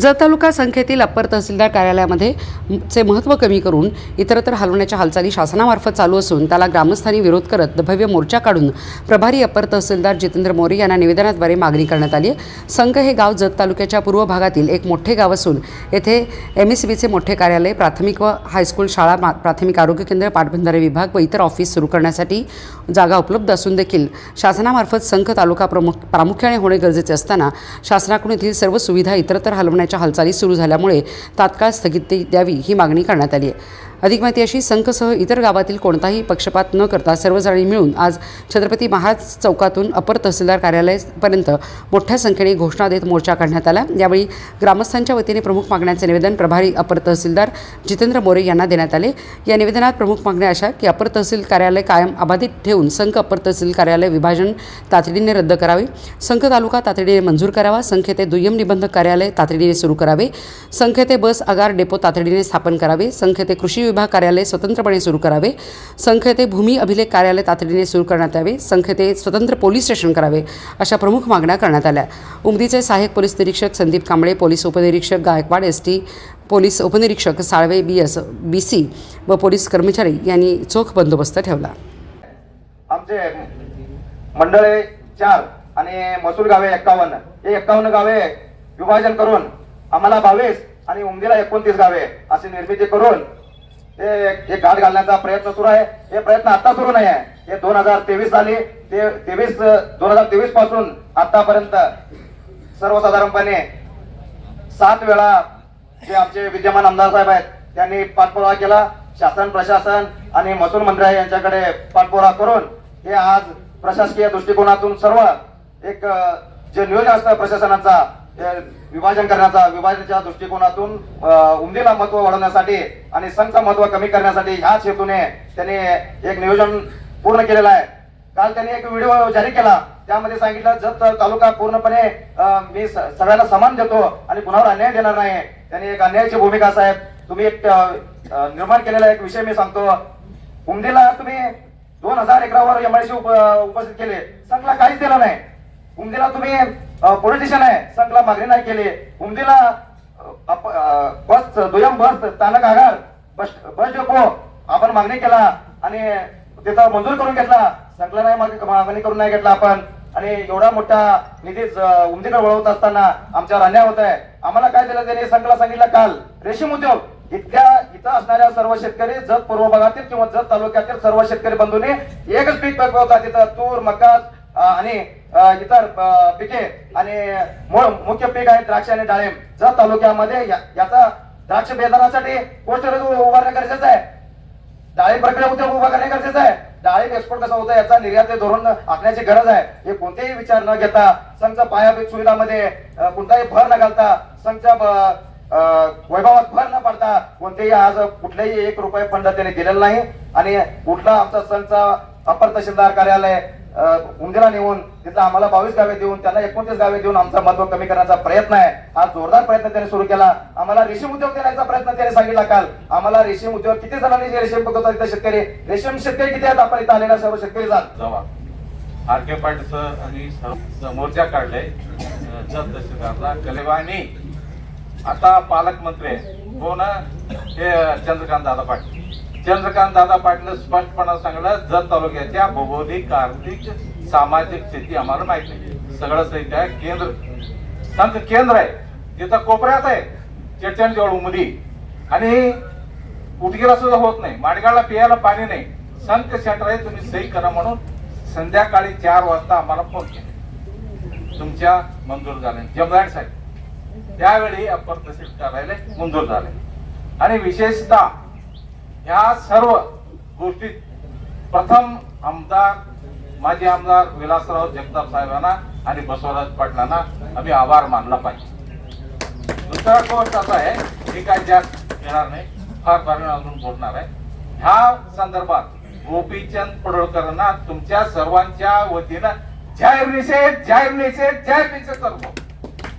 जत तालुका संख्येतील अप्पर तहसीलदार कार्यालयामध्ये चे महत्त्व कमी करून इतरत्र हलवण्याच्या हालचाली शासनामार्फत चालू असून त्याला ग्रामस्थांनी विरोध करत भव्य मोर्चा काढून प्रभारी अप्पर तहसीलदार जितेंद्र मोरे यांना निवेदनाद्वारे मागणी करण्यात आली आहे. संघ हे गाव जत तालुक्याच्या पूर्व भागातील एक मोठे गाव असून येथे एम एस बीचे मोठे कार्यालय प्राथमिक व हायस्कूल शाळा मा- प्राथमिक आरोग्य केंद्र पाटबंधारे विभाग व इतर ऑफिस सुरू करण्यासाठी जागा उपलब्ध असून देखील शासनामार्फत संघ तालुका प्रमुख प्रामुख्याने होणे गरजेचे असताना शासनाकडून येथील सर्व सुविधा इतरत्र करण्याच्या हालचाली सुरू झाल्यामुळे तात्काळ स्थगिती द्यावी ही मागणी करण्यात आली आहे. अधिक माहिती अशी संघसह इतर गावातील कोणताही पक्षपात न करता सर्वजणी मिळून आज छत्रपती महाराज चौकातून अपर तहसीलदार कार्यालयापर्यंत मोठ्या संख्येने घोषणा देत मोर्चा काढण्यात आला. यावेळी ग्रामस्थांच्या वतीने प्रमुख मागण्यांचे निवेदन प्रभारी अपर तहसीलदार जितेंद्र मोरे यांना देण्यात आले. या निवेदनात प्रमुख मागण्या अशा की अपर तहसील कार्यालय कायम अबाधित ठेवून संघ अपर तहसील कार्यालय विभाजन तातडीने रद्द करावे. संघ तालुका तातडीने मंजूर करावा. संघ ते दुय्यम निबंधक कार्यालय तातडीने सुरू करावे. संघ ते बस आगार डेपो तातडीने स्थापन करावे. संघ ते कृषी विभाग कार्यालय स्वतंत्रपणे सुरू करावे. संघ ते भूमी अभिलेख कार्यालय तातडीने सुरू करण्यात यावे. संघ ते स्वतंत्र पोलीस स्टेशन करावे अशा प्रमुख मागण्या करण्यात आल्या. उमदीचे सहाय्यक पोलीस निरीक्षक संदीप कांबळे पोलीस उपनिरीक्षक गायकवाड एस टी पोलीस उपनिरीक्षक Salve B S B C व पोलीस कर्मचारी यांनी चोख बंदोबस्त ठेवला. आमचे मंडळे चार आणि मसूर गावे एक्कावन्न. हे एक्कावन्न गावे विभाजन करून आम्हाला बावीस आणि उमदीला एकोणतीस गावे अशी निर्मिती करून ते एक घाट घालण्याचा प्रयत्न सुरू आहे. हे प्रयत्न आता सुरू नाही आहे. हे दोन हजार तेवीस साली ते तेवीस दोन हजार तेवीसपासून आतापर्यंत सर्वसाधारणपणे सात वेळा जे आमचे विद्यमान आमदार साहेब आहेत त्यांनी पाठपुरावा केला. शासन प्रशासन आणि महसूल मंत्र्या यांच्याकडे पाठपुरावा करून हे आज प्रशासकीय दृष्टिकोनातून सर्व एक जे नियोजन असतं प्रशासनाचा विभाजन करण्याचा विभाजनाच्या दृष्टिकोनातून उमदीला महत्त्व वाढवण्यासाठी आणि संघचं महत्त्व कमी करण्यासाठी ह्याच हेतूने त्यांनी एक नियोजन पूर्ण केलेलं आहे. काल त्यांनी एक व्हिडिओ जारी केला त्यामध्ये सांगितलं जत तालुका पूर्णपणे मी स- सगळ्यांना समान देतो आणि कुणावर अन्याय देणार नाही. त्यांनी एक अन्यायाची भूमिका साहेब तुम्ही एक निर्माण केलेला एक विषय मी सांगतो. उमदीला तुम्ही दोन हजार एकरावर एमआयसी उपस्थित केले. संघला काहीच दिलं नाही. उमदीला तुम्ही पॉलिटिशियन आहे. संघला मागणी नाही केली. उमदीला बस दुय्यम बस स्थानक आगार बस बस डेपो आपण मागणी केला आणि तिथं मंजूर करून घेतला. संघला नाही मागणी करून नाही घेतला आपण. आणि एवढा मोठा निधी ज- उमदीकडे वळवत असताना आमच्यावर अन्याय होत आहे. आम्हाला काय दिलं त्यांनी? संकला सांगितलं काल रेशीम उद्योग. इथल्या इथं असणाऱ्या सर्व शेतकरी जत पूर्व भागातील किंवा जत तालुक्यातील सर्व शेतकरी बंधूंनी एकच पीक पिकवतात तिथं तूर मका आणि इतर पिके आणि मूळ मुख्य पीक आहे द्राक्ष आणि डाळिंब. जत तालुक्यामध्ये याचा द्राक्ष बेदानासाठी पोस्टर उभारणे गरजेचं आहे. डाळिंब प्रक्रिया उद्योग उभा करणे गरजेचं आहे. डाळिंब एक्सपोर्ट कसा होता याचा निर्यात धोरण आखण्याची गरज आहे. हे कोणतेही विचार न घेता संघ पायाभूत सुविधामध्ये कोणताही भर न घालता संघच्या वैभवात भर न पडता कोणतेही आज कुठलेही एक रुपये फंड त्याने दिलेला नाही. आणि कुठला आमचा संघचा अपर तहसीलदार कार्यालय अं, उंदिरा नेऊन तिथं आम्हाला बावीस गावे देऊन त्यांना एकोणतीस गावे देऊन आमचा महत्त्व कमी करण्याचा प्रयत्न आहे. हा जोरदार प्रयत्न त्यांनी सुरू केला. आम्हाला रेशीम उद्योग देण्याचा प्रयत्न त्यांनी सांगितला काल. आम्हाला रेशीम उद्योग किती जणांनी जे रेशीम बघतात इथं शेतकरी? रेशीम शेतकरी किती आहेत? आपण इथं आलेला सर्व शेतकरी जात आर के पाटील सर आणि मोर्चा काढले. जत कलेवानी आता पालकमंत्री. आहे. कोण? हे चंद्रकांत दादा पाटील. चंद्रकांत दादा पाटील स्पष्टपणे सांगलं जत तालुक्याच्या भौगोलिक आर्थिक सामाजिक स्थिती आम्हाला माहिती आहे सगळं साहित्य आहे केंद्र संत केंद्र आहे. तिथं कोपऱ्यात आहे. चेटण जवळ उमदी. आणि उटगीला सुद्धा होत नाही. माडगाळला पियाला पाणी नाही. संत सेंटर आहे तुम्ही सही करा म्हणून संध्याकाळी चार वाजता आम्हाला फोन केला. तुमच्या मंजूर झाले. जमदार साहेब त्यावेळी अप्पर तहसील कार्यालय मंजूर झाले. आणि विशेषतः ह्या सर्व गोष्टीत प्रथम आमदार माजी आमदार विलासराव जगताप साहेबांना आणि बसवराज पाटलांना आम्ही आभार मानला पाहिजे. दुसरा गोष्ट असा आहे मी काय जास्त येणार नाही फार फार अजून बोलणार आहे. ह्या संदर्भात गोपीचंद पडळकरांना तुमच्या सर्वांच्या वतीनं जाहीर निषेध जाहीर निषेध जाहीर निषेध करतो.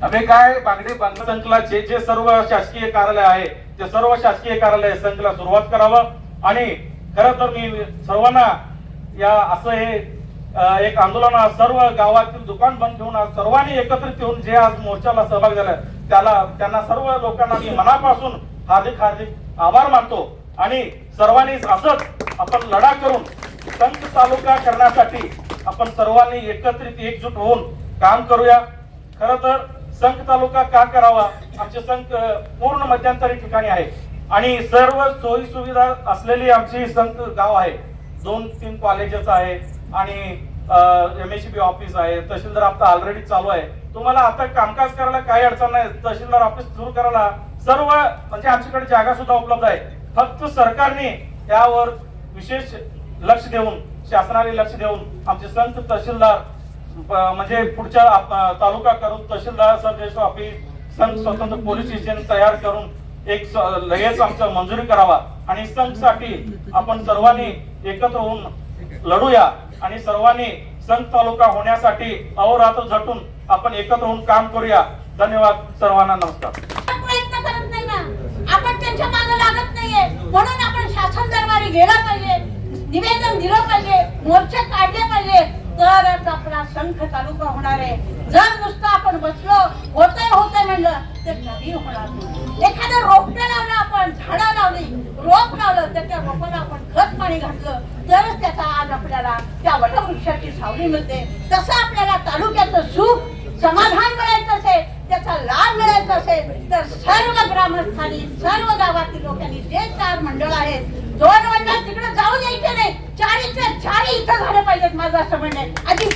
आम्ही काय बांगडी बांगला जे जे सर्व शासकीय कार्यालय आहे ते सर्व शासकीय कार्यालय संकला सुरुवात करावं. आणि खरं तर मी सर्वांना या असं हे एक आंदोलन आज सर्व गावातील दुकान बंद ठेवून आज सर्वांनी एकत्रित येऊन जे आज मोर्चाला सहभाग झाला त्याला त्यांना सर्व लोकांना मी मनापासून हार्दिक हार्दिक आभार मानतो. आणि सर्वांनी असंच आपण लढा करून संत तालुका करण्यासाठी आपण सर्वांनी एकत्रित एकजूट होऊन काम करूया. खर तर संघ तालुका का करावा? आमचे संघ पूर्ण मध्यंतरी ठिकाणी आहे. आणि सर्व सोयी सुविधा असलेली आमची संघ गाव आहे. दोन तीन कॉलेजेस आहे आणि एम एस बी ऑफिस आहे. तहसीलदार आता ऑलरेडी चालू आहे. तुम्हाला आता कामकाज करायला काही अडचण नाही. तहसीलदार ऑफिस सुरू करायला सर्व म्हणजे आमच्याकडे जागा सुद्धा उपलब्ध आहे. फक्त सरकारने यावर विशेष लक्ष देऊन शासनाने लक्ष देऊन आमचे संत तहसीलदार म्हणजे पुढच्या तालुका करून तहसीलदार सब रजिस्टर ऑफिस संघ स्वतंत्र पोलीस स्टेशन तयार करून एक लगेच आमचा मंजुरी करावा आणि संघसाठी आपण सर्वांनी एकत्र होऊन लढूया आणि सर्वांनी संघ तालुका होण्यासाठी अहोरात्र झटून आपण एकत्र होऊन काम करूया. धन्यवाद सर्वांना नमस्कार. प्रयत्न करत नाही ना. आपण त्यांच्या मागे लागत नाहीये. म्हणून आपण शासन दरबारी गेला पाहिजे निवेदन दिलं पाहिजे मोर्चा काढले पाहिजे. तरच आपला संख तालुका होणार आहे? जर नुसतं आपण बसलो होते होते म्हणलं तर कधी होणार नाही. एखादं रोपटं लावलं आपण झाडं लावली रोप लावलं तर त्या रोपाला आपण खत पाणी घातलं तरच त्याचा आज आपल्याला त्या वटवृक्षाची सावली मिळते. तसं आपल्याला तालुक्याचं सुख समाधान मिळायचं असेल त्याचा लाभ मिळायचा असेल तर सर्व ग्रामस्थांनी सर्व गावातील लोकांनी जे चार मंडळ आहेत दोन मंडळ तिकडे जाऊ द्यायचे नाही. चारीच्या चारी इथं I think